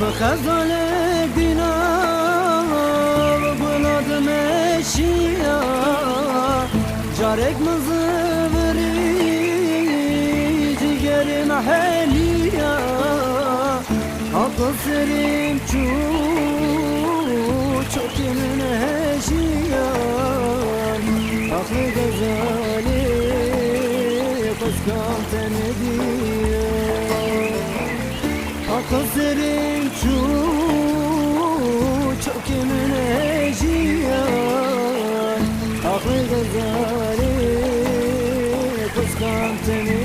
بخزانه دینا بلاد مشیا جارك مزوري جگر محليا أقصرين çu çok yemin heşiyan Aklı gazali kıskam seni diyor Akıl Aklın gözleri kıskantını